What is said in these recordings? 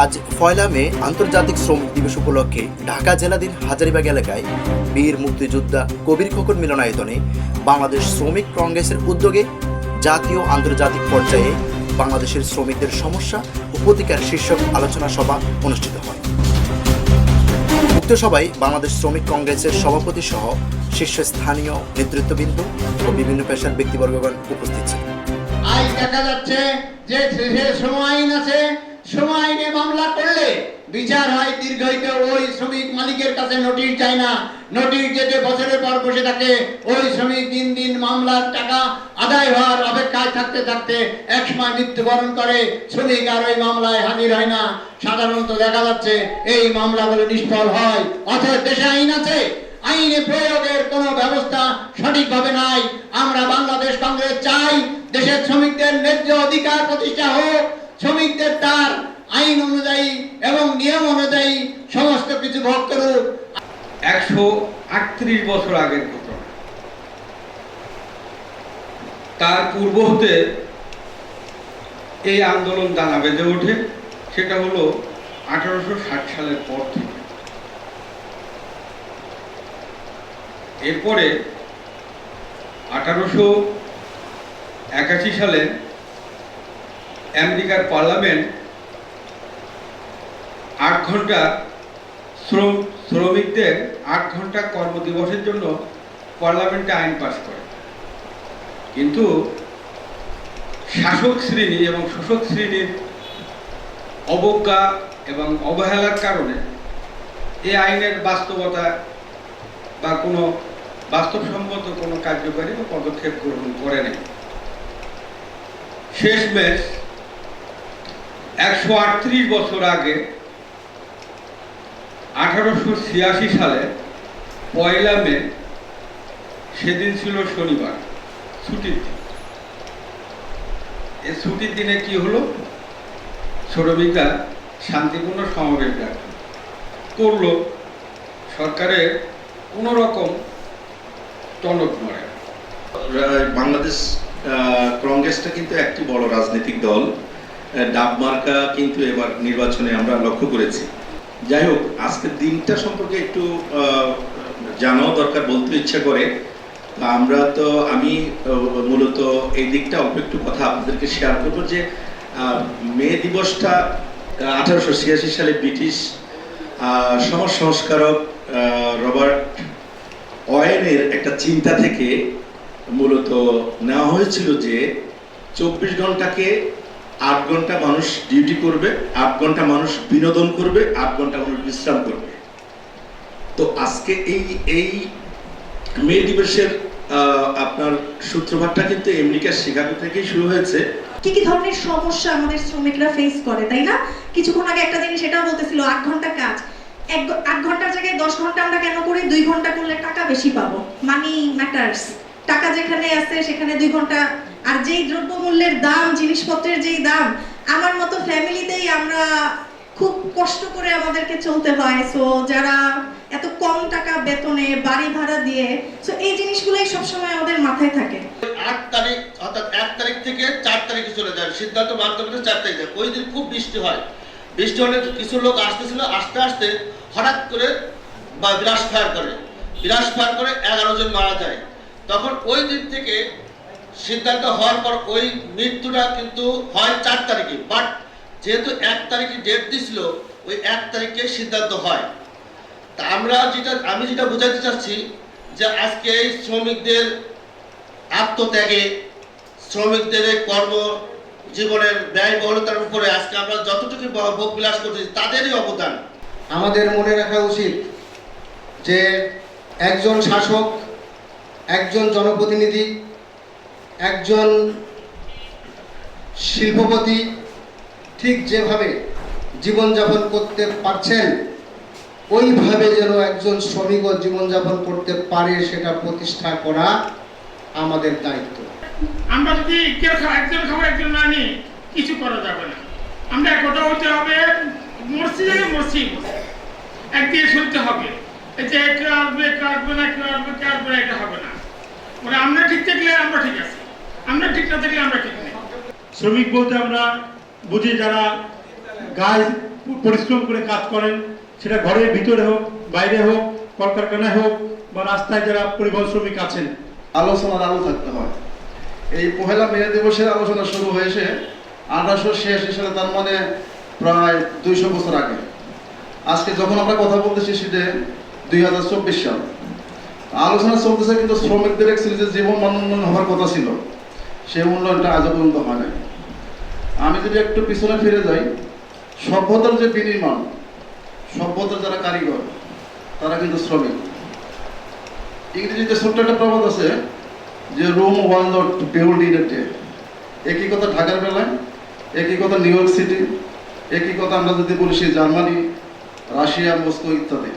আজ পয়লা মে আন্তর্জাতিক শ্রমিক দিবস উপলক্ষে ঢাকা জেলাধীন হাজারিবাগ এলাকায় বীর মুক্তিযোদ্ধা কবির খোকন মিলনায়তনে বাংলাদেশ শ্রমিক কংগ্রেসের উদ্যোগে জাতীয় আন্তর্জাতিক পর্যায়ে বাংলাদেশের শ্রমিকদের সমস্যা ও প্রতিকার শীর্ষক আলোচনা সভা অনুষ্ঠিত হয়। উক্ত সভায় বাংলাদেশ শ্রমিক কংগ্রেসের সভাপতি সহ শীর্ষস্থানীয় নেতৃত্ববৃন্দ ও বিভিন্ন পেশার ব্যক্তিবর্গগণ উপস্থিত ছিলেন। যে সময় আইন আছে সময় আইনে মামলা করলে বিচার হয় দীর্ঘায়িত। ওই শ্রমিক মালিকের কাছে নোটিশ যায় না। নোটিশ যেতে বছরের পর বসে থাকে, ওই শ্রমিক দিন দিন মামলার টাকা আদায় হওয়ার অপেক্ষায় থাকতে থাকতে এক সময় মৃত্যুবরণ করে। শ্রমিক আর ওই মামলায় হাজির হয় না। সাধারণত দেখা যাচ্ছে, এই মামলাগুলো নিষ্ফল হয়। অথচ দেশে আইন আছে। আইনে প্রয়োগের কোনো ব্যবস্থা সঠিকভাবে নাই। আমরা বাংলাদেশ কংগ্রেস চাই। দেশের শ্রমিকদের ন্যায্য অধিকার প্রতিষ্ঠা হোক, শ্রমিকদের তার আইন অনুযায়ী এবং নিয়ম অনুযায়ী সমস্ত কিছু ভোগ করুক। একশো আটত্রিশ বছর আগের ঘটনা তার পূর্ব হতে এই আন্দোলন দানা বেঁধে ওঠে, সেটা হলো আঠারোশো ষাট সালের পর থেকে। এরপরে আঠারোশো একাশি সালে আমেরিকার পার্লামেন্ট আট ঘণ্টা শ্রম, শ্রমিকদের আট ঘণ্টা কর্মদিবসের জন্য পার্লামেন্টে আইন পাস করে। কিন্তু শাসক শ্রেণি এবং শোষক শ্রেণির অবজ্ঞা এবং অবহেলার কারণে এই আইনের বাস্তবতা বা কোনো বাস্তবসম্মত কোনো কার্যকারী বা পদক্ষেপ গ্রহণ করে নাই। শেষমেশ একশো আটত্রিশ বছর আগে আঠারোশো ছিয়াশি সালে পয়লা মে, সেদিন ছিল শনিবার, ছুটির দিন। এই ছুটির দিনে কি হলো? শ্রমিকরা শান্তিপূর্ণ সমাবেশ ডাকল। করল, সরকারের কোনো রকম টনক নড়ে বাংলাদেশ কংগ্রেসটা কিন্তু একটি বড় রাজনৈতিক দল। আহ, ডাব মার্কা কিন্তু এবার নির্বাচনে আমরা লক্ষ্য করেছি। যাই হোক আজকের দিনটা সম্পর্কে একটু জানাও দরকার বলতে ইচ্ছা করে। আমরা তো আমি মূলত এই দিকটা অল্প একটু কথা আপনাদেরকে শেয়ার করব যে মে দিবসটা আঠারোশো ছিয়াশি সালে ব্রিটিশ সমাজ সংস্কারক রবার্ট অয়েনের একটা চিন্তা থেকে মূলত নেওয়া হয়েছিল যে চব্বিশ ঘন্টাকে আট ঘণ্টা মানুষ ডিউটি করবে, আট ঘণ্টা মানুষ বিনোদন করবে, আট ঘণ্টা মানুষ বিশ্রাম করবে। তো আজকে এই এই মে দিবসের আপনার সূত্রপাতটা কিন্তু আমেরিকার শিকাগো থেকেই শুরু হয়েছে। কি কি ধরনের সমস্যা আমাদের শ্রমিকরা ফেস করে, তাই না? কিছুক্ষণ আগে একটা জিনিস এটাও বলতেছিল, আট ঘণ্টা কাজ। এক, আট ঘণ্টার জায়গায় দশ ঘণ্টা আমরা কেন করি, দুই ঘণ্টা করলে টাকা বেশি পাবো? মানি ম্যাটার্স টাকা যেখানে আছে, সেখানে দুই ঘণ্টা। আর যেই দ্রব্যমূল্যের দাম, জিনিসপত্রের যেই দাম, আমার মতো ফ্যামিলিতেই আমরা খুব কষ্ট করে আমাদেরকে চলতে হয়। সো যারা এত কম টাকা বেতনে বাড়ি ভাড়া দিয়ে সো এই জিনিসগুলোই সবসময় আমাদের মাথায় থাকে। আট তারিখ, অর্থাৎ এক তারিখ থেকে চার তারিখে চলে যায়। সিদ্ধান্ত মাধ্যমে চার তারিখে। ওই দিন খুব বৃষ্টি হয়। বৃষ্টি হলে কিছু লোক আসতেছিল, আস্তে আস্তে হঠাৎ করে বা বিরাস ফায়ার করে। বিরাস ফায়ার করে এগারো জন মারা যায়। তখন ওই দিন থেকে সিদ্ধান্ত হওয়ার পর ওই মৃত্যুটা কিন্তু হয় চার তারিখে। বাট যেহেতু এক তারিখে ডেট দিছিল, ওই এক তারিখে সিদ্ধান্ত হয়। তা আমরা যেটা, আমি যেটা বোঝাতে চাচ্ছি যে আজকে এই শ্রমিকদের আত্মত্যাগে, শ্রমিকদের কর্ম জীবনের ব্যয়বহুলতার উপরে আজকে আমরা যতটুকু ভোগ বিলাস করতেছি, তাদেরই অবদান। আমাদের মনে রাখা উচিত যে একজন শাসক একজন জনপ্রতিনিধি, একজন শিল্পপতি ঠিক যেভাবে জীবনযাপন করতে পারছেন, ওইভাবে যেন একজন শ্রমিকও জীবনযাপন করতে পারে সেটা প্রতিষ্ঠা করা আমাদের দায়িত্ব। আমরা যদি একজন খাব একজন না নিই, কিছু করা যাবে না। আমরা কথা হতে হবে জায়গায় মরছি একদিকে শুনতে হবে যে কেউ আসবে কেউ আসবে না, কেউ আসবে কেউ আসবে না, এটা হবে না। মানে আমরা ঠিক থাকলে আমরা ঠিক আছি। আমরা ঠিক না থাকলে আমরা ঠিক নেই। শ্রমিক বলতে আমরা বুঝি যারা গায়ে পরিশ্রম করে কাজ করেন সেটা ঘরের ভিতরে হোক বাইরে হোক কলকারখানায় হোক বা রাস্তায় যারা পরিবহন শ্রমিক আছেন। আলোচনার আলো থাকতে হয়। এই পহেলা মে দিবসের আলোচনা শুরু হয়েছে আঠারোশো ছিয়াশি সালে তার মানে প্রায় দুইশো বছর আগে। আজকে যখন আমরা কথা বলতেছি সেটা দুই হাজার চব্বিশ সাল। আলোচনা চলতেছে কিন্তু শ্রমিকদের অ্যাকচুয়ালি যে জীবন মান উন্নয়ন হওয়ার কথা ছিল, সেই উন্নয়নটা আজও পর্যন্ত হয় নাই। আমি যদি একটু পিছনে ফিরে যাই, সভ্যতার যে বিনির্মাণ, সভ্যতার যারা কারিগর, তারা কিন্তু শ্রমিক। ইংরেজিতে ছোট্ট একটা প্রবাদ আছে যে Rome one not build in day একই কথা ঢাকার বেলায়, একই কথা নিউ ইয়র্ক সিটি, একই কথা আমরা যদি বলি সেই জার্মানি, রাশিয়া, মস্কো ইত্যাদি।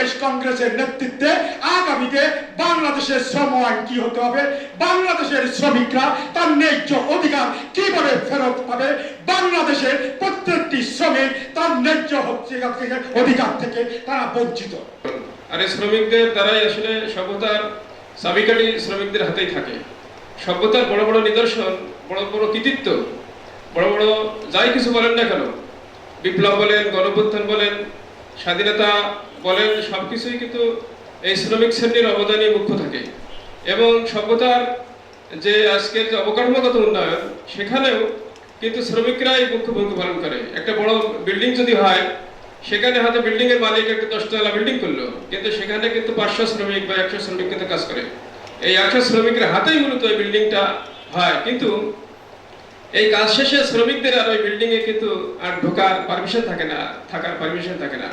বাংলাদেশ কংগ্রেসের নেতৃত্বে আগামীতে বাংলাদেশের শ্রম আইন কি হতে হবে? বাংলাদেশের শ্রমিকরা তার ন্যায্য অধিকার কীভাবে ফেরত পাবে? বাংলাদেশের প্রত্যেকটি শ্রমিক তার ন্যায্য অধিকার থেকে তারা বঞ্চিত। আর শ্রমিকদের দ্বারাই আসলে সভ্যতার চাবিকাঠি শ্রমিকদের হাতেই থাকে। সভ্যতার বড় বড় নিদর্শন, বড় বড় কৃতিত্ব, বড় বড় যাই কিছু বলেন না কেন, বিপ্লব বলেন গণপ্রত্যান বলেন, স্বাধীনতা বলেন সব কিছুই কিন্তু এই শ্রমিক শ্রেণির অবদানই মুখ্য থাকে। এবং সভ্যতার যে আজকের যে অবকাঠামোগত উন্নয়ন, সেখানেও কিন্তু শ্রমিকরাই মুখ্য ভূমিকা পালন করে। একটা বড় বিল্ডিং যদি হয়, সেখানে হয়তো বিল্ডিং এর মালিক একটা দশতলা বিল্ডিং করল, কিন্তু সেখানে কিন্তু পাঁচশো শ্রমিক বা একশো শ্রমিক কিন্তু কাজ করে। এই একশো শ্রমিকের হাতেই মূলত এই বিল্ডিংটা হয়। কিন্তু এই কাজ শেষে শ্রমিকদের আর ওই বিল্ডিং এ কিন্তু আর ঢোকার পারমিশন থাকে না, থাকার পারমিশন থাকে না।